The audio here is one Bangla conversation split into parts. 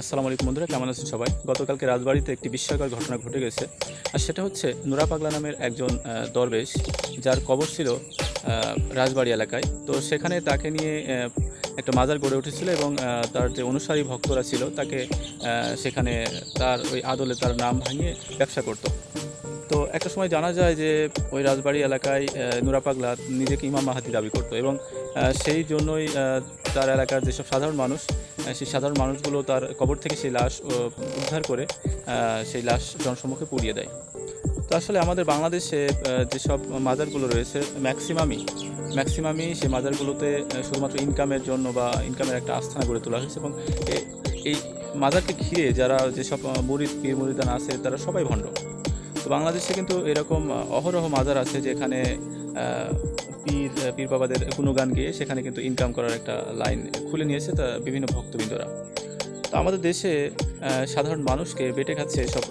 আসসালামু আলাইকুম বন্ধুরা, কেমন আছেন সবাই? গতকালকে রাজবাড়িতে একটি বিস্ময়কর ঘটনা ঘটে গেছে। আর সেটা হচ্ছে নুরা পাগলা নামের একজন দরবেশ, যার কবর ছিল রাজবাড়ি এলাকায়। তো সেখানে তাকে নিয়ে একটা মাজার গড়ে উঠেছিল এবং তার যে অনুসারী ভক্তরা ছিল তাকে সেখানে তার ওই আদলে তার নাম ভাঙিয়ে ব্যবসা করতো। তো একটা সময় জানা যায় যে ওই রাজবাড়ি এলাকায় আহ, নুরা পাগলা নিজেকে ইমাম মাহাতি দাবি করতো এবং সেই জন্যই তার এলাকার যেসব সাধারণ মানুষ সেই সাধারণ মানুষগুলো তার কবর থেকে সেই লাশ উদ্ধার করে সেই লাশ জনসম্মুখে পুড়িয়ে দেয়। তো আসলে আমাদের বাংলাদেশে যেসব মাজারগুলো রয়েছে ম্যাক্সিমামই ম্যাক্সিমামই সেই মাজারগুলোতে শুধুমাত্র ইনকামের জন্য বা ইনকামের একটা আস্থানা গড়ে তোলা হয়েছে এবং এই মাজারকে ঘিরে যারা যেসব মুরিদ পীর মুরিদান আছে তারা সবাই ভণ্ড। বাংলাদেশে কিন্তু এরকম অহরহ মাজার আছে যেখানে পীর পীর বাবাদের গুণগান গিয়ে সেখানে কিন্তু ইনকাম করার একটা লাইন খুলে নিয়েছে তা বিভিন্ন ভক্তবৃন্দরা। তো আমাদের দেশে সাধারণ মানুষকে বেটে খাচ্ছে সব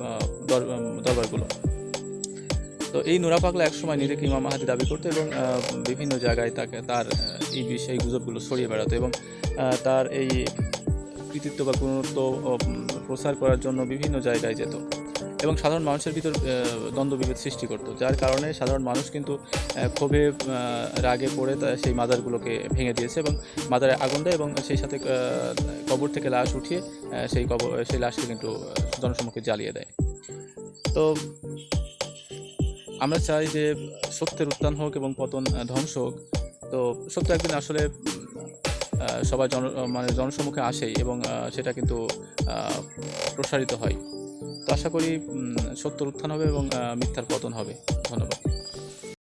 দরবারগুলো। তো এই নোরা পাগলা একসময় নিজেকে ইমাম মাহাদি দাবি করতো এবং বিভিন্ন জায়গায় তাকে, তার এই বিষয়ে গুজবগুলো ছড়িয়ে বেড়াতো এবং তার এই কৃতিত্ব বা গুণত্ব প্রচার করার জন্য বিভিন্ন জায়গায় যেত। এবং সাধারণ মানুষের ভিতর আহ, দ্বন্দ্ব বিভেদ সৃষ্টি করতো যার কারণে সাধারণ মানুষ কিন্তু ক্ষোভে রাগে পড়ে সেই মাজারগুলোকে ভেঙে দিয়েছে এবং মাজারে আগুন দেয় এবং সেই সাথে কবর থেকে লাশ উঠিয়ে সেই কবর সেই লাশকে কিন্তু জনসম্মুখে জ্বালিয়ে দেয়। তো আমরা চাই যে সত্যের উত্থান হোক এবং পতন ধ্বংস হোক। তো সত্য একদিন আসলে সবার জন মানে জনসম্মুখে আসে এবং সেটা কিন্তু প্রসারিত হয়। তো আশা করি সত্যর উত্থান হবে এবং মিথ্যার পতন হবে। ধন্যবাদ।